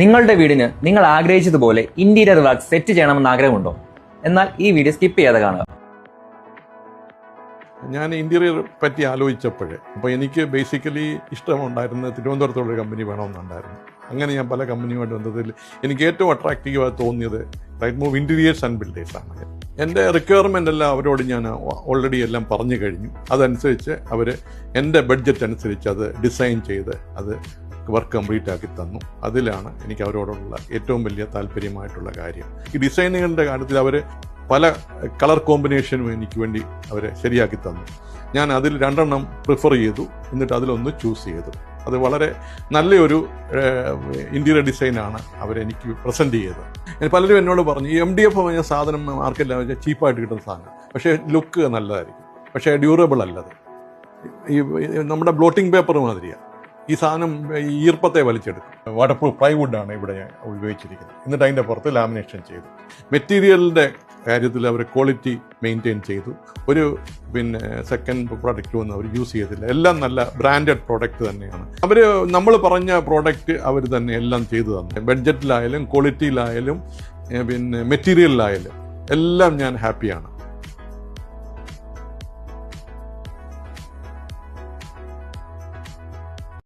നിങ്ങളുടെ വീടിന് നിങ്ങൾ ആഗ്രഹിച്ചതുപോലെ ഇന്റീരിയർ വർക്ക് സെറ്റ് ചെയ്യണമെന്ന് ആഗ്രഹമുണ്ടോ? എന്നാൽ ഈ വീഡിയോ സ്കിപ്പ് ചെയ്യാതെ കാണുക. ഞാൻ ഇന്റീരിയർ പറ്റി ആലോചിച്ചപ്പോൾ അപ്പോൾ എനിക്ക് ബേസിക്കലി ഇഷ്ടമുണ്ടായിരുന്നത് തിരുവനന്തപുരത്തുള്ള കമ്പനി വേണമെന്നുണ്ടായിരുന്നു. അങ്ങനെ ഞാൻ പല കമ്പനിയുമായിട്ട് ബന്ധത്തിൽ എനിക്ക് ഏറ്റവും അട്രാക്റ്റീവായി തോന്നിയത് right move interiors and builders ആണ്. എന്റെ റിക്വയർമെന്റ് എല്ലാം അവരോട് ഞാൻ ഓൾറെഡി എല്ലാം പറഞ്ഞു കഴിഞ്ഞു. അതനുസരിച്ച് അവർ എന്റെ ബഡ്ജറ്റ് അനുസരിച്ച് അത് ഡിസൈൻ ചെയ്ത് അത് വർക്ക് കംപ്ലീറ്റ് ആക്കി തന്നു. അതിലാണ് എനിക്ക് അവരോടുള്ള ഏറ്റവും വലിയ താല്പര്യമായിട്ടുള്ള കാര്യം. ഈ ഡിസൈനുകളുടെ കാര്യത്തിൽ അവർ പല കളർ കോമ്പിനേഷനും എനിക്ക് വേണ്ടി അവർ ശരിയാക്കി തന്നു. ഞാൻ അതിൽ രണ്ടെണ്ണം പ്രിഫർ ചെയ്തു. എന്നിട്ട് അതിലൊന്ന് ചൂസ് ചെയ്തു. അത് വളരെ നല്ലൊരു ഇന്റീരിയർ ഡിസൈനാണ് അവരെനിക്ക് പ്രസന്റ് ചെയ്തത്. പലരും എന്നോട് പറഞ്ഞു ഈ എം ഡി എഫ് പറഞ്ഞ സാധനം മാർക്കറ്റിൽ വെച്ചാൽ ചീപ്പായിട്ട് കിട്ടുന്ന സാധനം. പക്ഷേ ലുക്ക് നല്ലതായിരിക്കും. പക്ഷേ ഡ്യൂറബിൾ അല്ലത് ഈ നമ്മുടെ ബ്ലോട്ടിംഗ് പേപ്പർ മാതിരിയാണ് ഈ സാധനം ഈർപ്പത്തെ വലിച്ചെടുക്കും. വാട്ടർ പ്രൂഫ് പ്ലൈവുഡാണ് ഇവിടെ ഞാൻ ഉപയോഗിച്ചിരിക്കുന്നത്. എന്നിട്ട് അതിന്റെ പുറത്ത് ലാമിനേഷൻ ചെയ്തു. മെറ്റീരിയലിന്റെ കാര്യത്തിൽ അവർ ക്വാളിറ്റി മെയിന്റെയിൻ ചെയ്തു. ഒരു പിന്നെ സെക്കൻഡ് പ്രോഡക്റ്റ് ഒന്നും അവർ യൂസ് ചെയ്തില്ല. എല്ലാം നല്ല ബ്രാൻഡഡ് പ്രോഡക്റ്റ് തന്നെയാണ്. അവർ നമ്മൾ പറഞ്ഞ പ്രോഡക്റ്റ് അവർ തന്നെ എല്ലാം ചെയ്തു തന്നു. ബഡ്ജറ്റിലായാലും ക്വാളിറ്റിയിലായാലും പിന്നെ മെറ്റീരിയലിലായാലും എല്ലാം ഞാൻ ഹാപ്പിയാണ്.